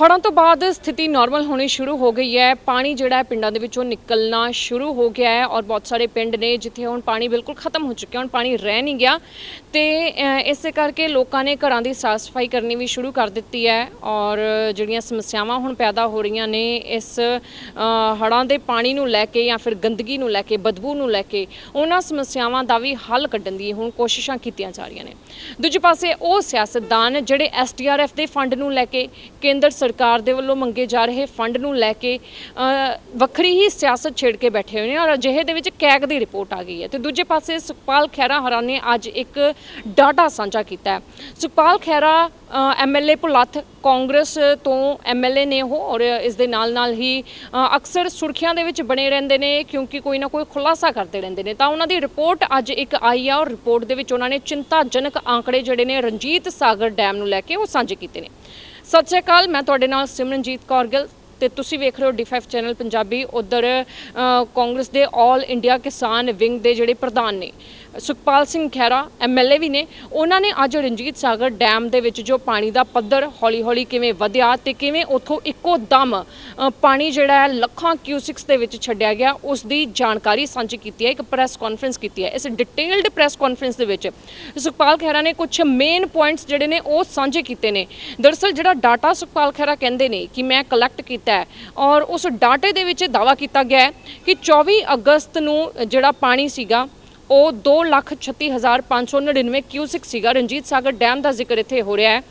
ਹੜ੍ਹਾਂ ਤੋਂ ਬਾਅਦ ਸਥਿਤੀ ਨਾਰਮਲ ਹੋਣੀ ਸ਼ੁਰੂ ਹੋ ਗਈ ਹੈ। ਪਾਣੀ ਜਿਹੜਾ ਹੈ ਪਿੰਡਾਂ ਦੇ ਵਿੱਚੋਂ ਨਿਕਲਣਾ ਸ਼ੁਰੂ ਹੋ ਗਿਆ ਹੈ ਔਰ ਬਹੁਤ ਸਾਰੇ ਪਿੰਡ ਨੇ ਜਿੱਥੇ ਹੁਣ ਪਾਣੀ ਬਿਲਕੁਲ ਖਤਮ ਹੋ ਚੁੱਕਿਆ ਹੁਣ ਪਾਣੀ ਰਹਿ ਨਹੀਂ ਗਿਆ। ਤੇ ਅ, ਇਸੇ ਕਰਕੇ ਲੋਕਾਂ ਨੇ ਘਰਾਂ ਦੀ ਸਾਫ਼ ਸਫ਼ਾਈ ਕਰਨੀ ਵੀ ਸ਼ੁਰੂ ਕਰ ਦਿੱਤੀ ਹੈ ਔਰ ਜਿਹੜੀਆਂ ਸਮੱਸਿਆਵਾਂ ਹੁਣ ਪੈਦਾ ਹੋ ਰਹੀਆਂ ਨੇ ਇਸ ਹੜ੍ਹਾਂ ਦੇ ਪਾਣੀ ਨੂੰ ਲੈ ਕੇ ਜਾਂ ਫਿਰ ਗੰਦਗੀ ਨੂੰ ਲੈ ਕੇ ਬਦਬੂ ਨੂੰ ਲੈ ਕੇ ਉਹਨਾਂ ਸਮੱਸਿਆਵਾਂ ਦਾ ਵੀ ਹੱਲ ਕੱਢਣ ਦੀ ਹੁਣ ਕੋਸ਼ਿਸ਼ਾਂ ਕੀਤੀਆਂ ਜਾ ਰਹੀਆਂ ਨੇ। ਦੂਜੇ ਪਾਸੇ ਉਹ ਸਿਆਸਤਦਾਨ ਜਿਹੜੇ ਐਸਡੀਆਰਐਫ ਦੇ ਫੰਡ ਨੂੰ ਲੈ ਕੇ ਕੇਂਦਰ ਸਰਕਾਰ ਦੇ ਵੱਲੋਂ ਮੰਗੇ ਜਾ ਰਹੇ ਫੰਡ ਨੂੰ ਲੈ ਕੇ ਵੱਖਰੀ ਹੀ ਸਿਆਸਤ ਛੇੜ ਕੇ ਬੈਠੇ ਹੋਏ ਨੇ ਔਰ ਅਜਿਹੇ ਦੇ ਵਿੱਚ ਕੈਗ ਦੀ ਰਿਪੋਰਟ ਆ ਗਈ ਹੈ। ਤੇ ਦੂਜੇ ਪਾਸੇ ਸੁਖਪਾਲ ਖਹਿਰਾ ਹਰਾ ਨੇ ਅੱਜ ਇੱਕ ਡਾਟਾ ਸਾਂਝਾ ਕੀਤਾ ਹੈ। ਸੁਖਪਾਲ ਖਹਿਰਾ ਐਮਐਲਏ ਭੁਲੱਥ ਕਾਂਗਰਸ ਤੋਂ ਐਮਐਲਏ ਨੇ ਉਹ ਔਰ ਇਸ ਦੇ ਨਾਲ ਨਾਲ ਹੀ ਅਕਸਰ ਸੁਰਖੀਆਂ ਦੇ ਵਿੱਚ ਬਣੇ ਰਹਿੰਦੇ ਨੇ ਕਿਉਂਕਿ ਕੋਈ ਨਾ ਕੋਈ ਖੁਲਾਸਾ ਕਰਦੇ ਰਹਿੰਦੇ ਨੇ। ਤਾਂ ਉਹਨਾਂ ਦੀ ਰਿਪੋਰਟ ਅੱਜ ਇੱਕ ਆਈ ਆ ਔਰ ਰਿਪੋਰਟ ਦੇ ਵਿੱਚ ਉਹਨਾਂ ਨੇ ਚਿੰਤਾਜਨਕ ਆંકੜੇ ਜਿਹੜੇ ਨੇ ਰਣਜੀਤ ਸਾਗਰ ਡੈਮ ਨੂੰ ਲੈ ਕੇ ਉਹ ਸਾਂਝੇ ਕੀਤੇ ਨੇ। ਸਤਿ ਸ਼੍ਰੀ ਅਕਾਲ, ਮੈਂ ਤੁਹਾਡੇ ਨਾਲ ਸਿਮਰਨਜੀਤ ਕੌਰ ਗਿੱਲ ਤੇ ਤੁਸੀਂ ਵੇਖ ਰਹੇ ਹੋ ਡੀ5 ਚੈਨਲ ਪੰਜਾਬੀ। ਉਧਰ ਕਾਂਗਰਸ ਦੇ 올 ਇੰਡੀਆ ਕਿਸਾਨ ਵਿੰਗ ਦੇ ਜਿਹੜੇ ਪ੍ਰਧਾਨ ਨੇ ਸੁਖਪਾਲ ਸਿੰਘ ਖਹਿਰਾ ਐਮਐਲਏ ਵੀ ਨੇ। ਉਹਨਾਂ ਨੇ ਅੱਜ ਰਣਜੀਤ ਸਾਗਰ ਡੈਮ ਦੇ ਵਿੱਚ ਜੋ ਪਾਣੀ ਦਾ ਪੱਧਰ ਹੌਲੀ-ਹੌਲੀ ਕਿਵੇਂ ਵਧਿਆ ਤੇ ਕਿਵੇਂ ਉੱਥੋਂ ਇੱਕੋ ਦਮ ਪਾਣੀ ਜਿਹੜਾ ਹੈ ਲੱਖਾਂ ਕਿਊਸਿਕਸ ਦੇ ਵਿੱਚ ਛੱਡਿਆ ਗਿਆ, ਉਸ ਦੀ ਜਾਣਕਾਰੀ ਸਾਂਝੀ ਕੀਤੀ ਹੈ, ਇੱਕ ਪ੍ਰੈਸ ਕਾਨਫਰੰਸ ਕੀਤੀ ਹੈ। ਇਸ ਡਿਟੇਲਡ ਪ੍ਰੈਸ ਕਾਨਫਰੰਸ ਦੇ ਵਿੱਚ ਸੁਖਪਾਲ ਖਹਿਰਾ ਨੇ ਕੁਝ ਮੇਨ ਪੁਆਇੰਟਸ ਜਿਹੜੇ ਨੇ ਉਹ ਸਾਂਝੇ ਕੀਤੇ ਨੇ। ਦਰਅਸਲ ਜਿਹੜਾ ਡਾਟਾ ਸੁਖਪਾਲ ਖਹਿਰਾ ਕਹਿੰਦੇ ਨੇ ਕਿ ਮੈਂ ਕਲੈਕਟ ਕੀਤਾ ਹੈ ਔਰ ਉਸ ਡਾਟੇ ਦੇ ਵਿੱਚ ਦਾਵਾ ਕੀਤਾ ਗਿਆ ਹੈ ਕਿ 24 ਅਗਸਤ ਨੂੰ ਜਿਹੜਾ ਪਾਣੀ ਸੀਗਾ ਉਹ 236599 ਕਿਊਸਿਕ ਸੀਗਾ। ਰਣਜੀਤ ਸਾਗਰ ਡੈਮ ਦਾ ਜ਼ਿਕਰ ਇੱਥੇ ਹੋ ਰਿਹਾ ਹੈ।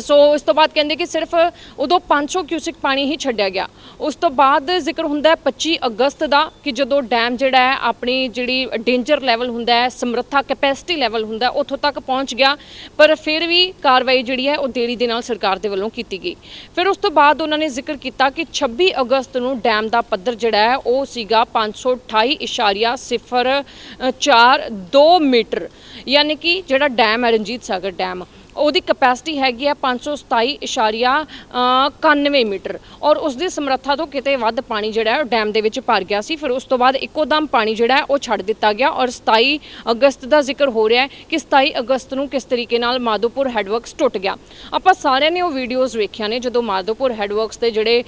ਸੋ ਉਸ ਤੋਂ ਬਾਅਦ ਕਹਿੰਦੇ ਕਿ ਸਿਰਫ ਉਦੋਂ 500 ਕਿਊਸਿਕ ਪਾਣੀ ਹੀ ਛੱਡਿਆ ਗਿਆ। ਉਸ ਤੋਂ ਬਾਅਦ ਜ਼ਿਕਰ ਹੁੰਦਾ ਹੈ 25 ਅਗਸਤ ਦਾ ਕਿ ਜਦੋਂ ਡੈਮ ਜਿਹੜਾ ਹੈ ਆਪਣੀ ਜਿਹੜੀ ਡੇਂਜਰ ਲੈਵਲ ਹੁੰਦਾ ਹੈ, ਸਮਰੱਥਾ ਕੈਪੈਸਿਟੀ ਲੈਵਲ ਹੁੰਦਾ ਉੱਥੋਂ ਤੱਕ ਪਹੁੰਚ ਗਿਆ। ਪਰ ਫਿਰ ਵੀ ਕਾਰਵਾਈ ਜਿਹੜੀ ਹੈ ਉਹ ਦੇਰੀ ਦੇ ਨਾਲ ਸਰਕਾਰ ਦੇ ਵੱਲੋਂ ਕੀਤੀ ਗਈ। ਫਿਰ ਉਸ ਤੋਂ ਬਾਅਦ ਉਹਨਾਂ ਨੇ ਜ਼ਿਕਰ ਕੀਤਾ ਕਿ 26 ਅਗਸਤ ਨੂੰ ਡੈਮ ਦਾ ਪੱਧਰ ਜਿਹੜਾ ਹੈ ਉਹ ਸੀਗਾ 528.04 ਮੀਟਰ। ਯਾਨੀ ਕਿ ਜਿਹੜਾ ਡੈਮ ਹੈ ਰਣਜੀਤ ਸਾਗਰ ਡੈਮ। ਉਹਦੀ ਕਪੈਸਿਟੀ ਹੈਗੀ ਆ 527.91 ਮੀਟਰ। ਔਰ ਉਸ ਦੀ ਸਮਰੱਥਾ ਤੋਂ ਕਿਤੇ ਵੱਧ ਪਾਣੀ ਜਿਹੜਾ ਉਹ ਡੈਮ ਦੇ ਵਿੱਚ ਭਰ ਗਿਆ ਸੀ। ਫਿਰ ਉਸ ਤੋਂ ਬਾਅਦ ਇੱਕੋ ਦਮ ਪਾਣੀ ਜਿਹੜਾ ਉਹ ਛੱਡ ਦਿੱਤਾ ਗਿਆ ਔਰ 27 ਅਗਸਤ ਦਾ ਜ਼ਿਕਰ ਹੋ ਰਿਹਾ ਹੈ ਕਿ 27 ਅਗਸਤ ਨੂੰ ਕਿਸ ਤਰੀਕੇ ਨਾਲ ਮਾਧੋਪੁਰ ਹੈਡਵਰਕਸ ਟੁੱਟ ਗਿਆ। ਆਪਾਂ ਸਾਰਿਆਂ ਨੇ ਉਹ ਵੀਡੀਓਜ਼ ਵੇਖੀਆਂ ਨੇ ਜਦੋਂ ਮਾਧੋਪੁਰ ਹੈਡਵਰਕਸ ਦੇ ਜਿਹੜੇ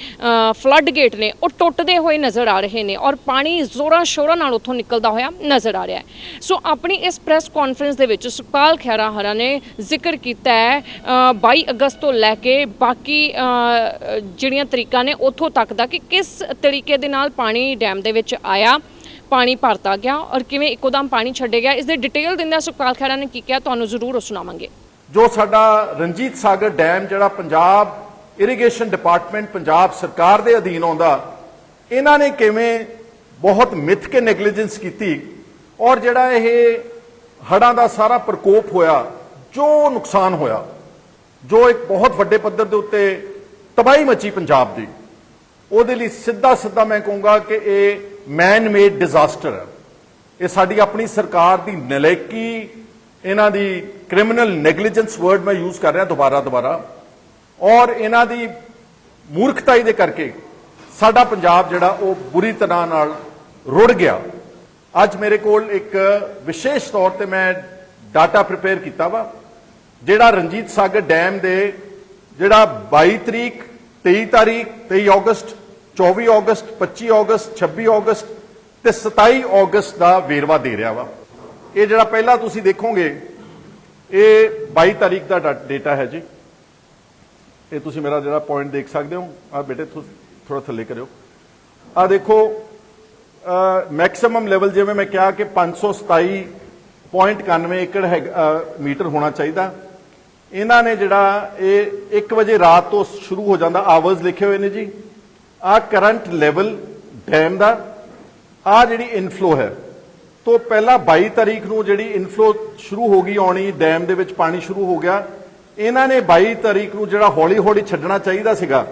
ਫਲੱਡ ਗੇਟ ਨੇ, ਉਹ ਟੁੱਟਦੇ ਹੋਏ ਨਜ਼ਰ ਆ ਰਹੇ ਨੇ ਔਰ ਪਾਣੀ ਜ਼ੋਰਾਂ ਸ਼ੋਰਾਂ ਨਾਲ ਉੱਥੋਂ ਨਿਕਲਦਾ ਹੋਇਆ ਨਜ਼ਰ ਆ ਰਿਹਾ ਹੈ। ਸੋ ਆਪਣੀ ਇਸ ਪ੍ਰੈਸ ਕਾਨਫਰੰਸ ਦੇ ਵਿੱਚ ਸੁਖਪਾਲ ਖਹਿਰਾ ਹਰਾ ਨੇ ਜ਼ਿਕਰ ਕੀਤਾ ਹੈ ਅ, 22 ਅਗਸਤ ਤੋਂ ਲੈ ਕੇ ਬਾਕੀ ਜਿਹੜੀਆਂ ਤਰੀਕਾਂ ਨੇ ਉੱਥੋਂ ਤੱਕ ਦਾ ਕਿ ਕਿਸ ਤਰੀਕੇ ਦੇ ਨਾਲ ਪਾਣੀ ਡੈਮ ਦੇ ਵਿੱਚ ਆਇਆ ਪਾਣੀ ਭਰਤਾ ਗਿਆ ਔਰ ਕਿਵੇਂ ਇੱਕੋਦਮ ਪਾਣੀ ਛੱਡੇ ਗਿਆ ਇਸ ਦੇ ਡਿਟੇਲ ਦਿੰਦਿਆਂ ਸੁਖਪਾਲ ਖਹਿਰਾ ਨੇ ਕੀ ਕਿਹਾ ਤੁਹਾਨੂੰ ਜ਼ਰੂਰ ਉਹ ਸੁਣਾਵਾਂਗੇ। ਜੋ ਸਾਡਾ ਰਣਜੀਤ ਸਾਗਰ ਡੈਮ ਜਿਹੜਾ ਪੰਜਾਬ ਇਰੀਗੇਸ਼ਨ ਡਿਪਾਰਟਮੈਂਟ ਪੰਜਾਬ ਸਰਕਾਰ ਦੇ ਅਧੀਨ ਆਉਂਦਾ ਇਹਨਾਂ ਨੇ ਕਿਵੇਂ ਬਹੁਤ ਮਿੱਥ ਕੇ ਨੈਗਲੀਜੈਂਸ ਕੀਤੀ ਔਰ ਜਿਹੜਾ ਇਹ ਹੜਾਂ ਦਾ ਸਾਰਾ ਪ੍ਰਕੋਪ ਹੋਇਆ ਜੋ ਨੁਕਸਾਨ ਹੋਇਆ, ਜੋ ਇੱਕ ਬਹੁਤ ਵੱਡੇ ਪੱਧਰ ਦੇ ਉੱਤੇ ਤਬਾਹੀ ਮਚੀ ਪੰਜਾਬ ਦੀ, ਉਹਦੇ ਲਈ ਸਿੱਧਾ ਸਿੱਧਾ ਮੈਂ ਕਹੂੰਗਾ ਕਿ ਇਹ ਮੈਨ ਮੇਡ ਡਿਜ਼ਾਸਟਰ ਹੈ। ਇਹ ਸਾਡੀ ਆਪਣੀ ਸਰਕਾਰ ਦੀ ਨਲੇਕੀ ਇਹਨਾਂ ਦੀ ਕ੍ਰਿਮੀਨਲ ਨੈਗਲੀਜੈਂਸ ਵਰਡ ਮੈਂ ਯੂਜ਼ ਕਰ ਰਿਹਾ ਦੁਬਾਰਾ ਦੁਬਾਰਾ, ਔਰ ਇਹਨਾਂ ਦੀ ਮੂਰਖਤਾਈ ਦੇ ਕਰਕੇ ਸਾਡਾ ਪੰਜਾਬ ਜਿਹੜਾ ਉਹ ਬੁਰੀ ਤਰ੍ਹਾਂ ਨਾਲ ਰੁੜ ਗਿਆ। ਅੱਜ ਮੇਰੇ ਕੋਲ ਇੱਕ ਵਿਸ਼ੇਸ਼ ਤੌਰ ਤੇ ਮੈਂ ਡਾਟਾ ਪ੍ਰਿਪੇਅਰ ਕੀਤਾ ਵਾ। ਜਿਹੜਾ ਰਣਜੀਤ ਸਾਗਰ ਡੈਮ ਦੇ ਜਿਹੜਾ 22 ਤਰੀਕ 23 ਤਾਰੀਖ 23 ਅਗਸਤ 24 ਅਗਸਤ 25 ਅਗਸਤ 26 ਅਗਸਤ ਤੇ 27 ਅਗਸਤ ਦਾ ਵੇਰਵਾ ਦੇ ਰਿਹਾ ਵਾ। ਇਹ ਜਿਹੜਾ ਪਹਿਲਾਂ ਤੁਸੀਂ ਦੇਖੋਗੇ, ਇਹ 22 ਤਾਰੀਖ ਦਾ ਡੇਟਾ ਹੈ ਜੀ। ਇਹ ਤੁਸੀਂ ਮੇਰਾ ਜਿਹੜਾ ਪੁਆਇੰਟ ਦੇਖ ਸਕਦੇ ਹੋ ਆ ਬੇਟੇ ਥੋੜਾ ਥੱਲੇ ਕਰਿਓ। ਆ ਦੇਖੋ ਮੈਕਸਿਮਮ ਲੈਵਲ ਜਿਵੇਂ ਮੈਂ ਕਿਹਾ ਕਿ 527.91 ਏਕੜ ਹੈ ਮੀਟਰ ਹੋਣਾ ਚਾਹੀਦਾ। ਇਹਨਾਂ ਨੇ ਜਿਹੜਾ ਇਹ 1 ਵਜੇ ਰਾਤ ਤੋਂ ਸ਼ੁਰੂ ਹੋ ਜਾਂਦਾ ਆਵਰਸ ਲਿਖੇ ਹੋਏ ਨੇ ਜੀ। ਆ ਕਰੰਟ ਲੈਵਲ ਡੈਮ ਦਾ, ਆ ਜਿਹੜੀ ਇਨਫਲੋ ਹੈ। ਤੋਂ ਪਹਿਲਾਂ 22 ਤਾਰੀਖ ਨੂੰ ਜਿਹੜੀ ਇਨਫਲੋ ਸ਼ੁਰੂ ਹੋ ਗਈ ਆਉਣੀ, ਡੈਮ ਦੇ ਵਿੱਚ ਪਾਣੀ ਸ਼ੁਰੂ ਹੋ ਗਿਆ। ਇਹਨਾਂ ਨੇ 22 ਤਾਰੀਖ ਨੂੰ ਜਿਹੜਾ ਹੌਲੀ ਹੌਲੀ ਛੱਡਣਾ ਚਾਹੀਦਾ ਸੀਗਾ,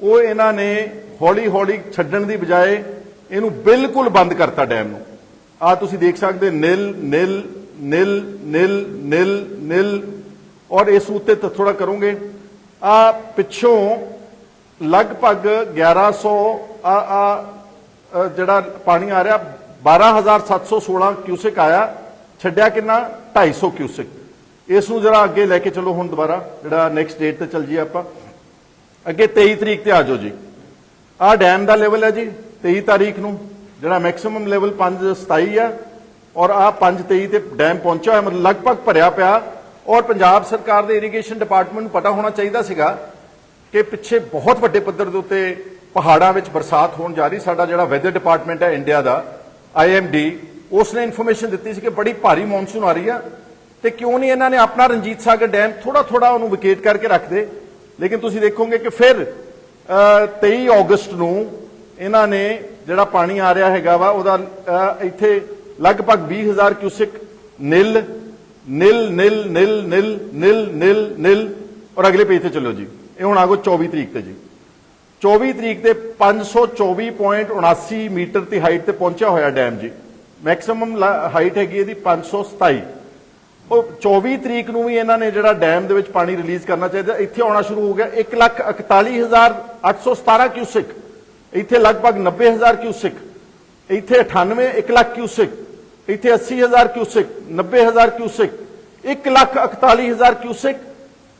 ਉਹ ਇਹਨਾਂ ਨੇ ਹੌਲੀ ਹੌਲੀ ਛੱਡਣ ਦੀ ਬਜਾਏ ਇਹਨੂੰ ਬਿਲਕੁਲ ਬੰਦ ਕਰਤਾ ਡੈਮ ਨੂੰ। ਆ ਤੁਸੀਂ ਦੇਖ ਸਕਦੇ nil nil nil nil nil nil ਔਰ ਇਸ ਉੱਤੇ ਥੋੜਾ ਕਰੋਗੇ। ਆ ਪਿੱਛੋਂ ਲਗਭਗ 1100 ਆ ਆ ਜਿਹੜਾ ਪਾਣੀ ਆ ਰਿਹਾ 12716 ਕਿਊਸਿਕ ਆਇਆ, ਛੱਡਿਆ ਕਿੰਨਾ? 250 ਕਿਊਸਿਕ। ਇਸ ਨੂੰ ਜਰਾ ਅੱਗੇ ਲੈ ਕੇ ਚਲੋ ਹੁਣ ਦੁਬਾਰਾ, ਜਿਹੜਾ ਨੈਕਸਟ ਡੇਟ ਤੇ ਚੱਲ ਜੀ ਆਪਾਂ। ਅੱਗੇ 23 ਤਰੀਕ ਤੇ ਆ ਜਾਓ ਜੀ। ਆਹ ਡੈਮ ਦਾ ਲੈਵਲ ਹੈ ਜੀ 23 ਤਾਰੀਖ ਨੂੰ, ਜਿਹੜਾ ਮੈਕਸਿਮਮ ਲੈਵਲ 527 ਹੈ ਔਰ ਆਹ 523 ਤੇ ਡੈਮ ਪਹੁੰਚਿਆ ਹੋਇਆ, ਮਤਲਬ ਲਗਭਗ ਭਰਿਆ ਪਿਆ। ਔਰ ਪੰਜਾਬ ਸਰਕਾਰ ਦੇ ਇਰੀਗੇਸ਼ਨ ਡਿਪਾਰਟਮੈਂਟ ਨੂੰ ਪਤਾ ਹੋਣਾ ਚਾਹੀਦਾ ਸੀਗਾ ਕਿ ਪਿੱਛੇ ਬਹੁਤ ਵੱਡੇ ਪੱਧਰ ਦੇ ਉੱਤੇ ਪਹਾੜਾਂ ਵਿੱਚ ਬਰਸਾਤ ਹੋਣ ਜਾ ਰਹੀ ਸਾਡਾ ਜਿਹੜਾ ਵੈਦਰ ਡਿਪਾਰਟਮੈਂਟ ਹੈ ਇੰਡੀਆ ਦਾ ਆਈਐਮਡੀ ਉਸ ਨੇ ਇਨਫੋਰਮੇਸ਼ਨ ਦਿੱਤੀ ਸੀ ਕਿ ਬੜੀ ਭਾਰੀ ਮੌਨਸੂਨ ਆ ਰਹੀ ਆ ਤੇ ਕਿਉਂ ਨਹੀਂ ਇਹਨਾਂ ਨੇ ਆਪਣਾ ਰਣਜੀਤ ਸਾਗਰ ਡੈਮ ਥੋੜਾ ਥੋੜਾ ਉਹਨੂੰ ਵਿਕੇਟ ਕਰਕੇ ਰੱਖਦੇ ਲੇਕਿਨ ਤੁਸੀਂ ਦੇਖੋਗੇ ਕਿ ਫਿਰ ਅ, 23 ਅਗਸਤ ਨੂੰ ਇਹਨਾਂ ਨੇ ਜਿਹੜਾ ਪਾਣੀ ਆ ਰਿਹਾ ਹੈਗਾ ਵਾ ਉਹਦਾ ਇੱਥੇ ਲਗਭਗ 20000 cusec nil nil nil nil nil nil nil nil. ਔਰ ਅਗਲੇ ਪੇਜ ਤੇ ਚੱਲੋ ਜੀ। ਇਹ ਹੁਣ ਆਗੋ 24 ਤਰੀਕ ਤੇ ਜੀ। 24 ਤਰੀਕ ਤੇ 524.79 ਮੀਟਰ ਦੀ ਹਾਈਟ ਤੇ ਪਹੁੰਚਿਆ ਹੋਇਆ ਡੈਮ ਜੀ। ਮੈਕਸਿਮਮ ਹਾਈਟ ਹੈਗੀ ਇਹਦੀ 527 ਉਹ 24 ਤਰੀਕ ਨੂੰ ਵੀ ਇਹਨਾਂ ਨੇ ਜਿਹੜਾ ਡੈਮ ਦੇ ਵਿੱਚ ਪਾਣੀ ਰਿਲੀਜ਼ ਕਰਨਾ ਚਾਹੀਦਾ, ਇੱਥੇ ਆਉਣਾ ਸ਼ੁਰੂ ਹੋ ਗਿਆ 141817 ਕਿਊਸਿਕ ਇੱਥੇ ਲਗਭਗ 90000 ਕਿਊਸਿਕ ਇੱਥੇ 98 1 ਲੱਖ ਕਿਊਸਿਕ ਇੱਥੇ 80000 ਕਿਊਸਿਕ 90000 ਕਿਊਸਿਕ 141000 ਕਿਊਸਿਕ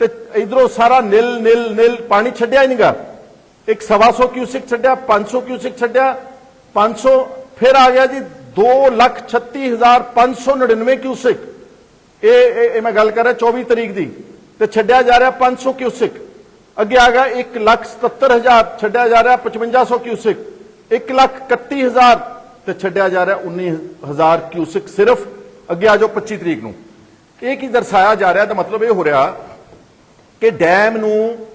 ਤੇ ਇਧਰੋਂ ਸਾਰਾ ਨਿਲ ਨਿਲ ਨਿਲ ਪਾਣੀ ਛੱਡਿਆ ਹੀ ਨਹੀਂਗਾ ਇੱਕ 125 ਕਿਊਸਿਕ ਛੱਡਿਆ 500 ਕਿਊਸਿਕ ਛੱਡਿਆ 500 ਫਿਰ ਆ ਗਿਆ ਜੀ 236599 ਕਿਊਸਿਕ। ਇਹ ਇਹ ਇਹ ਮੈਂ ਗੱਲ ਕਰ ਰਿਹਾ 24 ਤਰੀਕ ਦੀ ਤੇ ਛੱਡਿਆ ਜਾ ਰਿਹਾ 500 ਕਿਊਸਿਕ। ਅੱਗੇ ਆ ਗਿਆ 177000 ਛੱਡਿਆ ਜਾ ਰਿਹਾ 5500 ਕਿਊਸਿਕ। 131000 ਤੇ ਛੱਡਿਆ ਜਾ ਰਿਹਾ 19000 ਕਿਊਸਿਕ ਸਿਰਫ ਅੱਗੇ ਆ ਜਾਓ 25 ਤਰੀਕ ਨੂੰ। ਇਹ ਕੀ ਦਰਸਾਇਆ ਜਾ ਰਿਹਾ ਤਾਂ ਮਤਲਬ ਇਹ ਹੋ ਰਿਹਾ ਕਿ ਡੈਮ ਨੂੰ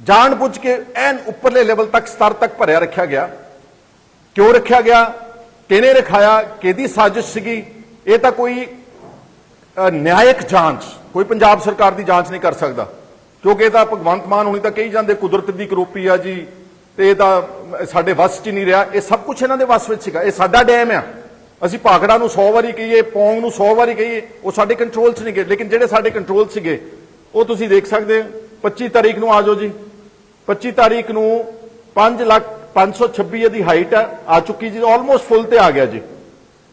ਜਾਣਬੁੱਝ ਕੇ ਐਨ ਉੱਪਰਲੇ ਲੈਵਲ ਤੱਕ, ਸਤਰ ਤੱਕ ਭਰਿਆ ਰੱਖਿਆ ਗਿਆ। ਕਿਉਂ ਰੱਖਿਆ ਗਿਆ? ਕਿਹਨੇ ਰਖਾਇਆ? ਕਿਹਦੀ ਸਾਜ਼ਿਸ਼ ਸੀਗੀ? ਇਹ ਤਾਂ ਕੋਈ ਨਿਆਇਕ ਜਾਂਚ, ਕੋਈ ਪੰਜਾਬ ਸਰਕਾਰ ਦੀ ਜਾਂਚ ਨਹੀਂ ਕਰ ਸਕਦਾ। ਕਿਉਂਕਿ ਇਹ ਤਾਂ ਭਗਵੰਤ ਮਾਨ ਹੁਣੀ ਤਾਂ ਕਹੀ ਜਾਂਦੇ, ਕੁਦਰਤ ਦੀ ਕਰੋਪੀ ਆ ਜੀ। ਤੇ ਇਹਦਾ ਸਾਡੇ ਵੱਸ 'ਚ ਹੀ ਨਹੀਂ ਰਿਹਾ। ਇਹ ਸਭ ਕੁਝ ਇਹਨਾਂ ਦੇ ਵੱਸ ਵਿੱਚ ਸੀਗਾ। ਇਹ ਸਾਡਾ ਡੈਮ ਆ। ਅਸੀਂ ਭਾਖੜਾ ਨੂੰ 100 ਵਾਰੀ ਕਹੀਏ, ਪੌਂਗ ਨੂੰ 100 ਵਾਰੀ ਕਹੀਏ, ਉਹ ਸਾਡੇ ਕੰਟਰੋਲ 'ਚ ਨਹੀਂ ਗਏ। ਲੇਕਿਨ ਜਿਹੜੇ ਸਾਡੇ ਕੰਟਰੋਲ ਸੀਗੇ, ਉਹ ਤੁਸੀਂ ਦੇਖ ਸਕਦੇ ਹੋ। 25 ਤਾਰੀਖ ਨੂੰ ਆ ਜਾਓ ਜੀ। 25 ਤਾਰੀਖ ਨੂੰ 5 ਲੱਖ 526 ਇਹਦੀ ਹਾਈਟ ਆ ਆ ਚੁੱਕੀ ਜੀ। ਆਲਮੋਸਟ ਫੁੱਲ ਤੇ ਆ ਗਿਆ ਜੀ।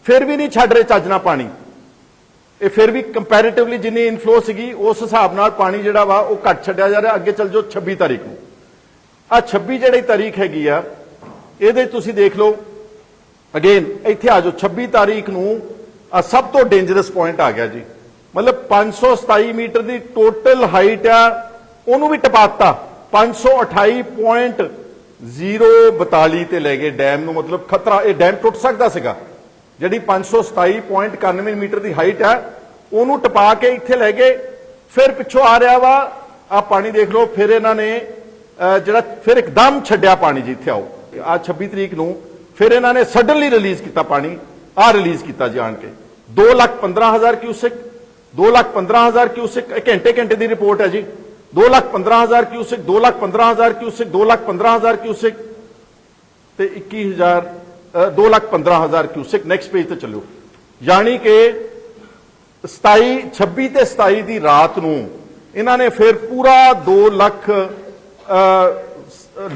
ਫਿਰ ਵੀ ਨਹੀਂ ਛੱਡ ਰਹੇ ਚੱਜ ਨਾਲ ਪਾਣੀ। ਇਹ ਫਿਰ ਵੀ ਕੰਪੈਰੀਟਿਵਲੀ ਜਿੰਨੀ ਇਨਫਲੋ ਸੀਗੀ, ਉਸ ਹਿਸਾਬ ਨਾਲ ਪਾਣੀ ਜਿਹੜਾ ਵਾ, ਉਹ ਘੱਟ ਛੱਡਿਆ ਜਾ ਰਿਹਾ। ਅੱਗੇ ਚੱਲ ਜਾਓ 26 ਤਾਰੀਖ ਨੂੰ। ਆ 26 ਜਿਹੜੀ ਤਾਰੀਖ ਹੈਗੀ ਆ, ਇਹਦੇ ਤੁਸੀਂ ਦੇਖ ਲਓ। ਅਗੇਨ ਇੱਥੇ ਆ ਜਾਓ 26 ਤਾਰੀਖ ਨੂੰ ਆ ਸਭ ਤੋਂ ਡੇਂਜਰਸ ਪੁਆਇੰਟ ਆ ਗਿਆ ਜੀ। ਮਤਲਬ 527 ਮੀਟਰ ਦੀ ਟੋਟਲ ਹਾਈਟ ਆ, ਉਹਨੂੰ ਵੀ ਟਪਾਤਾ। 528.042 ਤੇ ਲੈ ਗਏ ਡੈਮ ਨੂੰ, ਮਤਲਬ ਖਤਰਾ, ਇਹ ਡੈਮ ਟੁੱਟ ਸਕਦਾ ਸੀਗਾ। ਜਿਹੜੀ 527.91 ਮੀਟਰ ਦੀ ਹਾਈਟ ਹੈ ਉਹਨੂੰ ਟਪਾ ਕੇ ਇੱਥੇ ਲੈ ਗਏ। ਫਿਰ ਪਿੱਛੋਂ ਆ ਰਿਹਾ ਵਾ ਆ ਪਾਣੀ ਦੇਖ ਲਓ, ਫਿਰ ਇਹਨਾਂ ਨੇ ਜਿਹੜਾ ਫਿਰ ਇੱਕਦਮ ਛੱਡਿਆ ਪਾਣੀ ਜੀ, ਇੱਥੇ ਆਓ। ਆ 26 ਤਰੀਕ ਨੂੰ ਫਿਰ ਇਹਨਾਂ ਨੇ ਸਡਨਲੀ ਰਿਲੀਜ਼ ਕੀਤਾ ਪਾਣੀ ਆ ਰਿਲੀਜ਼ ਕੀਤਾ ਜਾਣ ਕੇ। 2 ਲੱਖ 15000 ਕਿਊਸਿਕ 2 ਲੱਖ 15000 ਕਿਊਸਿਕ ਘੰਟੇ ਘੰਟੇ ਦੀ ਰਿਪੋਰਟ ਹੈ ਜੀ। 2 lakh 15000 cusec 2 lakh 15000 cusec 2 lakh 15000 cusec ਤੇ 21000 2 ਲੱਖ 15000 ਕਿਊਸਿਕ ਨੈਕਸਟ ਪੇਜ ਤੇ ਚੱਲੋ। ਯਾਨੀ ਕਿ 27 26 ਤੇ 27 ਦੀ ਰਾਤ ਨੂੰ ਇਹਨਾਂ ਨੇ ਫਿਰ ਪੂਰਾ 2 ਲੱਖ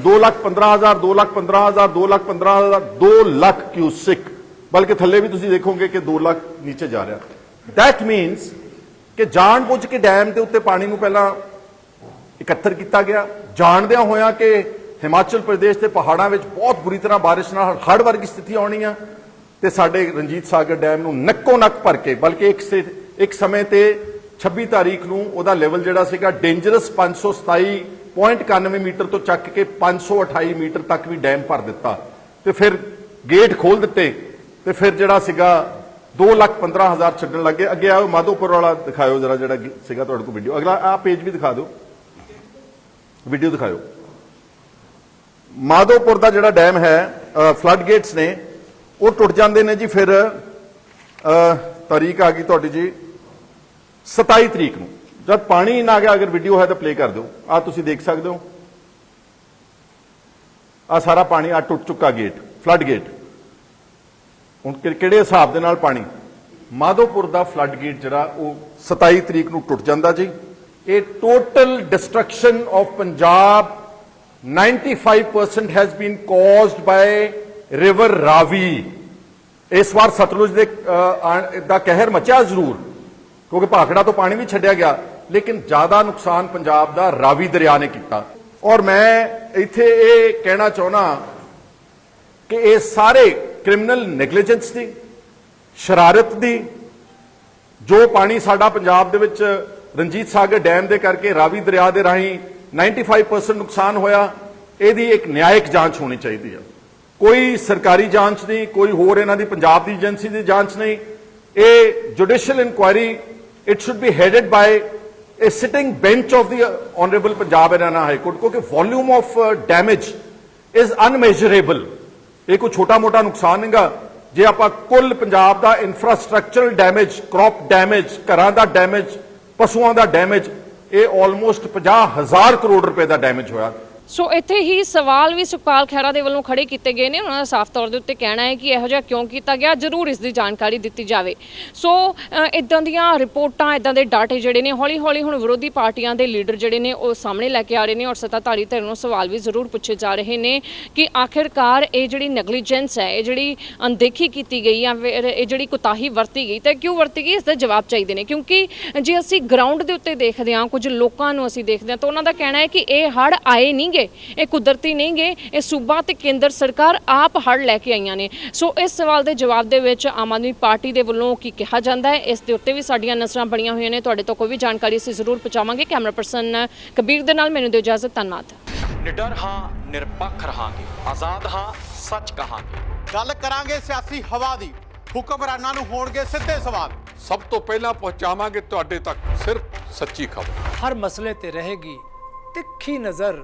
2 ਲੱਖ 15000 2 ਲੱਖ 15000 2 ਲੱਖ 15000 2 ਲੱਖ ਕਿਊਸਿਕ ਬਲਕਿ ਥੱਲੇ ਵੀ ਤੁਸੀਂ ਦੇਖੋਗੇ ਕਿ 2 ਲੱਖ ਨੀਚੇ ਜਾ ਰਿਹਾ। ਦੈਟ ਮੀਨਸ ਕਿ ਜਾਣ ਬੁੱਝ ਕੇ ਡੈਮ ਦੇ ਉੱਤੇ ਪਾਣੀ ਨੂੰ ਪਹਿਲਾਂ ਇਕੱਤਰ ਕੀਤਾ ਗਿਆ। ਜਾਣਦਿਆਂ ਹੋਇਆ ਕਿ ਹਿਮਾਚਲ ਪ੍ਰਦੇਸ਼ ਦੇ ਪਹਾੜਾਂ ਵਿੱਚ ਬਹੁਤ ਬੁਰੀ ਤਰ੍ਹਾਂ ਬਾਰਿਸ਼ ਨਾਲ ਹੜ੍ਹ ਵਰਗੀ ਸਥਿਤੀ ਆਉਣੀ ਆ ਤੇ ਸਾਡੇ ਰਣਜੀਤ ਸਾਗਰ ਡੈਮ ਨੂੰ ਨੱਕੋ ਨੱਕ ਭਰ ਕੇ, ਬਲਕਿ ਇੱਕ ਸੇ, ਇੱਕ ਸਮੇਂ ਤੇ 26 ਤਾਰੀਖ ਨੂੰ ਉਹਦਾ ਲੈਵਲ ਜਿਹੜਾ ਸੀਗਾ ਡੇਂਜਰਸ 527.91 ਮੀਟਰ ਤੋਂ ਚੱਕ ਕੇ 528 ਮੀਟਰ ਤੱਕ ਵੀ ਡੈਮ ਭਰ ਦਿੱਤਾ। ਤੇ ਫਿਰ ਗੇਟ ਖੋਲ ਦਿੱਤੇ ਤੇ ਫਿਰ ਜਿਹੜਾ ਸੀਗਾ 2 ਲੱਖ 15000 ਛੱਡਣ ਲੱਗੇ। ਅੱਗੇ ਆਓ, ਮਾਧੋਪੁਰ ਵਾਲਾ ਦਿਖਾਇਓ ਜਰਾ ਜਿਹੜਾ ਸੀਗਾ ਤੁਹਾਡੇ ਕੋਲ ਵੀਡੀਓ ਅਗਲਾ ਆ ਪੇਜ ਵੀ ਦਿਖਾ ਦਿਓ। ਵੀਡੀਓ ਦਿਖਾਇਓ। ਮਾਧੋਪੁਰ ਦਾ ਜਿਹੜਾ ਡੈਮ ਹੈ ਫਲੱਡ ਗੇਟਸ ਨੇ, ਉਹ ਟੁੱਟ ਜਾਂਦੇ ਨੇ ਜੀ ਫਿਰ ਤਾਰੀਖ ਆ ਗਈ ਤੁਹਾਡੀ ਜੀ 27 ਤਰੀਕ ਨੂੰ। ਜਦ ਪਾਣੀ ਨਾ ਗਿਆ, ਅਗਰ ਵੀਡੀਓ ਹੈ ਤਾਂ ਪਲੇ ਕਰ ਦਿਓ। ਆ ਤੁਸੀਂ ਦੇਖ ਸਕਦੇ ਹੋ। ਆ ਸਾਰਾ ਪਾਣੀ ਆ ਟੁੱਟ ਚੁੱਕਾ ਗੇਟ ਫਲੱਡ ਗੇਟ ਹੁਣ ਕਿਹੜੇ ਹਿਸਾਬ ਦੇ ਨਾਲ ਪਾਣੀ? ਮਾਧੋਪੁਰ ਦਾ ਫਲੱਡ ਗੇਟ ਜਿਹੜਾ, ਉਹ 27 ਤਰੀਕ ਨੂੰ ਟੁੱਟ ਜਾਂਦਾ ਜੀ। ਇਹ total destruction of Punjab 95% has been caused by river Ravi ਇਸ ਵਾਰ ਸਤਲੁਜ ਦੇ ਦਾ ਕਹਿਰ ਮਚਿਆ ਜ਼ਰੂਰ, ਕਿਉਂਕਿ ਭਾਖੜਾ ਤੋਂ ਪਾਣੀ ਵੀ ਛੱਡਿਆ ਗਿਆ। ਲੇਕਿਨ ਜ਼ਿਆਦਾ ਨੁਕਸਾਨ ਪੰਜਾਬ ਦਾ ਰਾਵੀ ਦਰਿਆ ਨੇ ਕੀਤਾ। ਔਰ ਮੈਂ ਇੱਥੇ ਇਹ ਕਹਿਣਾ ਚਾਹੁੰਦਾ ਕਿ ਇਹ ਸਾਰੇ ਕ੍ਰਿਮੀਨਲ ਨੈਗਲੀਜੈਂਸ ਦੀ, ਸ਼ਰਾਰਤ ਦੀ, ਜੋ ਪਾਣੀ ਸਾਡਾ ਪੰਜਾਬ ਦੇ ਵਿੱਚ ਰਣਜੀਤ ਸਾਗਰ ਡੈਮ ਦੇ ਕਰਕੇ ਰਾਵੀ ਦਰਿਆ ਦੇ ਰਾਹੀਂ 95% ਨੁਕਸਾਨ ਹੋਇਆ, ਇਹਦੀ ਇੱਕ ਨਿਆਇਕ ਜਾਂਚ ਹੋਣੀ ਚਾਹੀਦੀ ਹੈ। ਕੋਈ ਸਰਕਾਰੀ ਜਾਂਚ ਨਹੀਂ, ਕੋਈ ਹੋਰ ਇਹਨਾਂ ਦੀ ਪੰਜਾਬ ਦੀ ਏਜੰਸੀ ਦੀ ਜਾਂਚ ਨਹੀਂ। ਇਹ judicial inquiry it should be headed by a sitting bench of the honorable punjab and Haryana high court ਕਿਉਂਕਿ volume of uh, damage is unmeasurable ਇਹ ਕੋਈ ਛੋਟਾ ਮੋਟਾ ਨੁਕਸਾਨ ਨਹੀਂਗਾ ਜੇ ਆਪਾਂ ਕੁੱਲ ਪੰਜਾਬ ਦਾ ਇਨਫਰਾਸਟ੍ਰਕਚਰਲ ਡੈਮੇਜ ਕ੍ਰੌਪ ਡੈਮੇਜ ਘਰਾਂ ਦਾ ਡੈਮੇਜ ਪਸ਼ੂਆਂ ਦਾ ਡੈਮੇਜ ਇਹ ਆਲਮੋਸਟ 50000 ਕਰੋੜ ਰੁਪਏ ਦਾ ਡੈਮੇਜ ਹੋਇਆ ਸੋ ਇੱਥੇ ਹੀ ਸਵਾਲ ਵੀ ਸੁਖਪਾਲ ਖਹਿਰਾ ਦੇ ਵੱਲੋਂ ਖੜੇ ਕੀਤੇ ਗਏ ਨੇ। ਉਹਨਾਂ ਦਾ ਸਾਫ਼ ਤੌਰ ਦੇ ਉੱਤੇ ਕਹਿਣਾ ਹੈ ਕਿ ਇਹੋ ਜਿਹਾ ਕਿਉਂ ਕੀਤਾ ਗਿਆ? ਜ਼ਰੂਰ ਇਸ ਦੀ ਜਾਣਕਾਰੀ ਦਿੱਤੀ ਜਾਵੇ। ਸੋ ਇਦਾਂ ਦੀਆਂ ਰਿਪੋਰਟਾਂ ਇਦਾਂ ਦੇ ਡਾਟੇ ਜਿਹੜੇ ਨੇ ਹੌਲੀ ਹੌਲੀ ਹੁਣ ਵਿਰੋਧੀ ਪਾਰਟੀਆਂ ਦੇ ਲੀਡਰ ਜਿਹੜੇ ਨੇ, ਉਹ ਸਾਹਮਣੇ ਲੈ ਕੇ ਆ ਰਹੇ ਨੇ ਔਰ ਸੱਤਾਧਾਰੀ ਧਿਰ ਨੂੰ ਸਵਾਲ ਵੀ ਜ਼ਰੂਰ ਪੁੱਛੇ ਜਾ ਰਹੇ ਨੇ ਕਿ ਆਖਿਰਕਾਰ ਇਹ ਜਿਹੜੀ ਨੈਗਲੀਜੈਂਸ ਹੈ, ਇਹ ਜਿਹੜੀ ਅਣਦੇਖੀ ਕੀਤੀ ਗਈ ਜਾਂ ਫਿਰ ਇਹ ਜਿਹੜੀ ਕੁਤਾਹੀ ਵਰਤੀ ਗਈ ਤਾਂ ਕਿਉਂ ਵਰਤੀ ਗਈ? ਇਸ ਦੇ ਜਵਾਬ ਚਾਹੀਦੇ ਨੇ। ਕਿਉਂਕਿ ਜੇ ਅਸੀਂ ਗਰਾਊਂਡ ਦੇ ਉੱਤੇ ਦੇਖਦੇ ਹਾਂ, ਕੁਝ ਲੋਕਾਂ ਨੂੰ ਅਸੀਂ ਦੇਖਦੇ ਹਾਂ ਤਾਂ ਉਹਨਾਂ ਦਾ ਕਹਿਣਾ ਹੈ ਕਿ ਇਹ ਹੜ ਆਏ ਨਹੀਂ ਨਹੀਂਗੇ ਇਹ ਕੁਦਰਤੀ ਨਹੀਂਗੇ ਇਹ ਸੂਬਾ ਤੇ ਕੇਂਦਰ ਸਰਕਾਰ ਆਪ ਹੜ ਲੈ ਕੇ ਆਈਆਂ ਨੇ। ਸੋ ਇਸ ਸਵਾਲ ਦੇ ਜਵਾਬ ਦੇ ਵਿੱਚ ਆਮ ਆਦਮੀ ਪਾਰਟੀ ਦੇ ਵੱਲੋਂ ਕੀ ਕਿਹਾ ਜਾਂਦਾ ਹੈ? ਇਸ ਦੇ ਉੱਤੇ ਵੀ ਸਾਡੀਆਂ ਨਜ਼ਰਾਂ ਬਣੀਆਂ ਹੋਈਆਂ ਨੇ। ਤੁਹਾਡੇ ਤੋਂ ਕੋਈ ਵੀ ਜਾਣਕਾਰੀ ਅਸੀਂ ਜ਼ਰੂਰ ਪਹੁੰਚਾਵਾਂਗੇ। ਕੈਮਰਾ ਪਰਸਨ ਕਬੀਰ ਦੇ ਨਾਲ ਮੈਨੂੰ ਦਿਓ ਇਜਾਜ਼ਤ ਧੰਨਵਾਦ। ਨਿਡਰ ਹਾਂ ਨਿਰਪੱਖ ਰਹਾਂਗੇ। ਆਜ਼ਾਦ ਹਾਂ ਸੱਚ ਕਹਾਂਗੇ। ਗੱਲ ਕਰਾਂਗੇ ਸਿਆਸੀ ਹਵਾ ਦੀ। ਹੁਕਮਰਾਨਾਂ ਨੂੰ ਹੋਣਗੇ ਸਿੱਧੇ ਸਵਾਲ। ਸਭ ਤੋਂ ਪਹਿਲਾਂ ਪਹੁੰਚਾਵਾਂਗੇ ਤੁਹਾਡੇ ਤੱਕ ਸਿਰਫ ਸੱਚੀ ਖਬਰ। ਹਰ ਮਸਲੇ ਤੇ ਰਹੇਗੀ ਤਿੱਖੀ ਨਜ਼ਰ।